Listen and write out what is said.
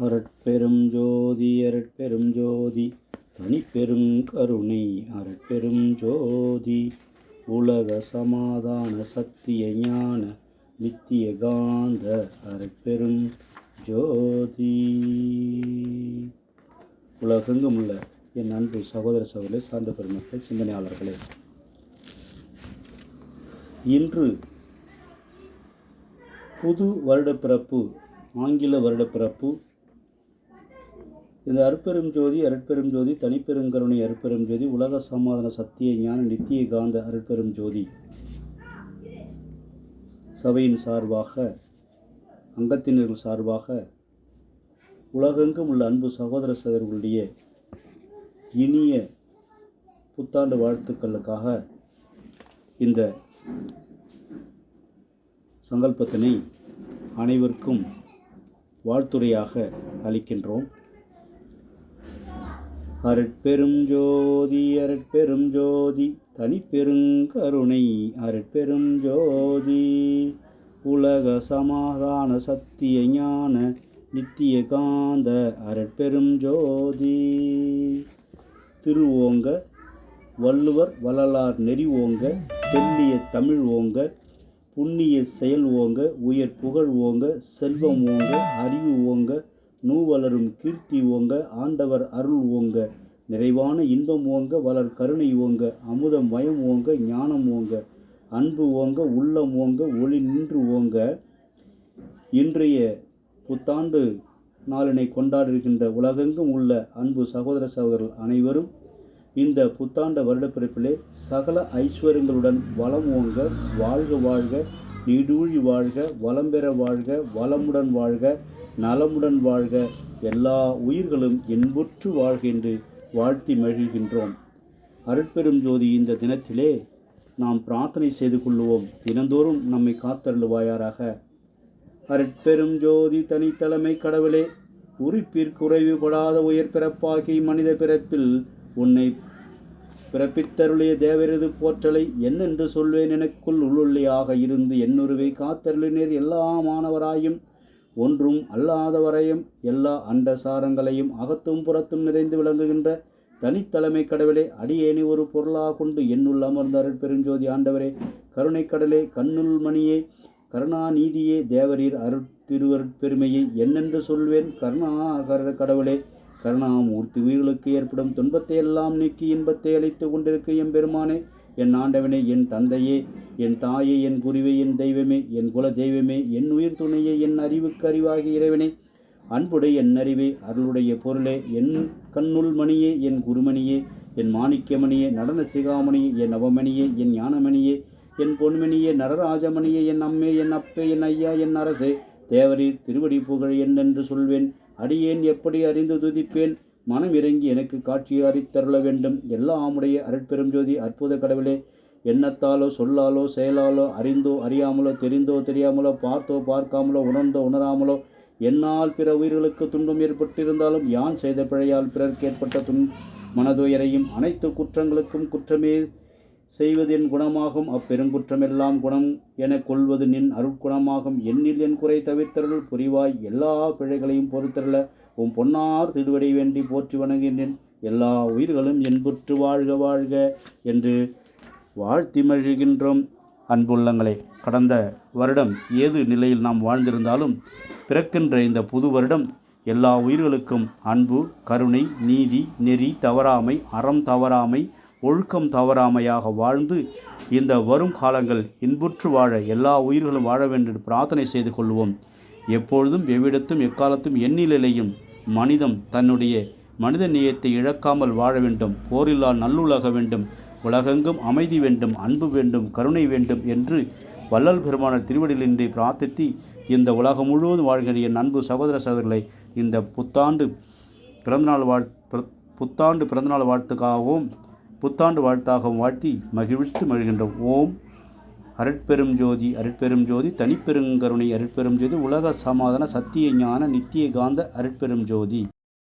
அருட்பெரும் ஜோதி அருட்பெரும் ஜோதி. தனிப்பெரும் கருணை அரட்பெரும் ஜோதி. உலக சமாதான சத்திய ஞான நித்திய காந்த அரட்பெரும் ஜோதி. உலகெங்கும் உள்ள என் அன்பு சகோதர சகோதரி சார்ந்த பெருமக்கள் சிந்தனையாளர்களே. இன்று புது வருடப்பிறப்பு ஆங்கில வருடப்பிறப்பு இந்த அருட்பெரும் ஜோதி அருட்பெரும் ஜோதி தனிப்பெருங்கருணை அருட்பெரும் ஜோதி உலக சமாதான சத்திய ஞான நித்திய காந்த அருட்பெரும் ஜோதி. சபையின் சார்பாக அங்கத்தினர்கள் சார்பாக உலகெங்கும் உள்ள அன்பு சகோதர சகோதரர்களுடைய இனிய புத்தாண்டு வாழ்த்துக்களுக்காக இந்த சங்கல்பத்தினை அனைவருக்கும் வாழ்த்துரையாக அளிக்கின்றோம். அருட்பெரும் ஜோதி அருட்பெரும் ஜோதி தனிப்பெருங்கருணை அருட்பெரும் ஜோதி. உலக சமாதான சத்திய ஞான நித்திய காந்த அருட்பெரும் ஜோதி. திருவோங்க வள்ளுவர் வள்ளலார் நெறி ஓங்க தெல்லிய தமிழ் ஓங்க புண்ணிய செயல் ஓங்க உயர் புகழ் ஓங்க செல்வம் ஓங்க அறிவு நூ நூவலரும் கீர்த்தி ஓங்க ஆண்டவர் அருள் ஓங்க நிறைவான இன்பம் ஓங்க வளர் கருணை ஓங்க அமுதம் மயம் ஓங்க ஞானம் ஓங்க அன்பு ஓங்க உள்ளம் ஓங்க ஒளி நின்று ஓங்க. இன்றைய புத்தாண்டு நாளினை கொண்டாடுகின்ற உலகெங்கும் உள்ள அன்பு சகோதர சகோதரர்கள் அனைவரும் இந்த புத்தாண்ட வருடப்பிறப்பிலே சகல ஐஸ்வர்யங்களுடன் வளம் ஓங்க வாழ்க வாழ்க நீடூழி வாழ்க வளம் பெற வாழ்க வளமுடன் வாழ்க. நலமுடன் வாழ்க. எல்லா உயிர்களும் என்புற்று வாழ்கின்று வாழ்த்தி மகிழ்கின்றோம். அருட்பெரும் ஜோதி இந்த தினத்திலே நாம் பிரார்த்தனை செய்து கொள்ளுவோம். தினந்தோறும் நம்மை காத்தருளுவாயாராக அருட்பெரும் ஜோதி தனித்தலைமை கடவுளே உரிப்பிற்குறைவுபடாத உயர் பிறப்பாகி மனித பிறப்பில் உன்னை பிறப்பித்தருளிய தேவரது போற்றலை என்னென்று சொல்வேன் எனக்குள் உள்ளுள்ளியாக இருந்து என்னொருவை காத்தருளினர். எல்லா மாணவராயும் ஒன்றும் அல்லாதவரையும் எல்லா அண்டசாரங்களையும் அகத்தும் புறத்தும் நிறைந்து விளங்குகின்ற தனித்தலைமை கடவுளே அடியேனி ஒரு பொருளாக கொண்டு என்னுள் அமர்ந்த அருட்பெருஞ்சோதி ஆண்டவரே கருணை கண்ணுள் மணியே கருணாநீதியே தேவரீர் அருட்திருவருட்பெருமையை என்னென்று சொல்வேன்? கருணாகர கடவுளே கருணாமூர்த்தி உயிர்களுக்கு ஏற்படும் துன்பத்தை எல்லாம் நீக்கி இன்பத்தை அளித்து கொண்டிருக்கும் எம்பெருமானே என் ஆண்டவனே என் தந்தையே என் தாயே என் குருவே என் தெய்வமே என் குல தெய்வமே என் உயிர் துணையே என் அறிவுக்கு அறிவாகி இறைவனே. அன்புடைய என் அறிவே அருளுடைய பொருளே என் கண்ணுள் மணியே என் குருமணியே என் மாணிக்கமணியே நடன சிகாமணியே என் நவமணியே என் ஞானமணியே என் பொன்மணியே நடராஜமணியே என் அம்மே என் அப்பே என் ஐயா என் அரசே தேவரீர் திருவடி புகழ் என்னென்று சொல்வேன். அடியேன் எப்படி அறிந்து துதிப்பேன்? மனம் இறங்கி எனக்கு காட்சி அறித்தருள வேண்டும். எல்லாமுடைய அருட்பெரும் ஜோதி அற்புத கடவுளே எண்ணத்தாலோ சொல்லாலோ செயலாலோ அறிந்தோ அறியாமலோ தெரிந்தோ தெரியாமலோ பார்த்தோ பார்க்காமலோ உணர்ந்தோ உணராமலோ என்னால் பிற உயிர்களுக்கு துன்பம் ஏற்பட்டிருந்தாலும் யான் செய்த பிழையால் பிறர்க்கு ஏற்பட்ட துன் மனதுயரையும் அனைத்து குற்றங்களுக்கும் குற்றமே செய்வது என் குணமாகும். அப்பெருங்குற்றமெல்லாம் குணம் எனக் கொள்வது நின் அருட்குணமாகும். எண்ணில் என் குறை தவிர்த்தருள் புரிவாய். எல்லா பிழைகளையும் பொறுத்தருள உன் பொன்னார் திருவடை வேண்டி போற்றி வணங்குகின்றேன். எல்லா உயிர்களும் என்புற்று வாழ்க வாழ்க என்று வாழ்த்தி மகிழ்கின்றோம். அன்புள்ளங்களே கடந்த வருடம் ஏது நிலையில் நாம் வாழ்ந்திருந்தாலும் பிறக்கின்ற இந்த புது வருடம் எல்லா உயிர்களுக்கும் அன்பு கருணை நீதி நெறி தவறாமை அறம் தவறாமை ஒழுக்கம் தவறாமையாக வாழ்ந்து இந்த வரும் காலங்கள் இன்புற்று வாழ எல்லா உயிர்களும் வாழ வேண்டும் என்று பிரார்த்தனை செய்து கொள்வோம். எப்பொழுதும் எவ்விடத்தும் எக்காலத்தும் எண்ணிலையும் மனிதம் தன்னுடைய மனித நேயத்தை இழக்காமல் வாழ வேண்டும் போரில்லா நல்லுலக வேண்டும் உலகெங்கும் அமைதி வேண்டும் அன்பு வேண்டும் கருணை வேண்டும் என்று வள்ளல் பெருமானர் திருவடியிலின்றி பிரார்த்தித்து இந்த உலகம் முழுவதும் வாழ்கிற என் அன்பு சகோதர சகோதரர்களை இந்த புத்தாண்டு பிறந்தநாள் வாழ் புத்தாண்டு பிறந்தநாள் வாழ்த்துக்காகவும் புத்தாண்டு வாழ்த்தாகவும் வாழ்த்தி மகிழ்வித்து மகிழ்கின்றோம். ஓம் அருட்பெரும் ஜோதி அருட்பெரும் ஜோதி தனிப்பெருங்கருணை அருட்பெரும் ஜோதி உலக சமாதான சத்திய ஞான நித்திய காந்த அருட்பெரும் ஜோதி.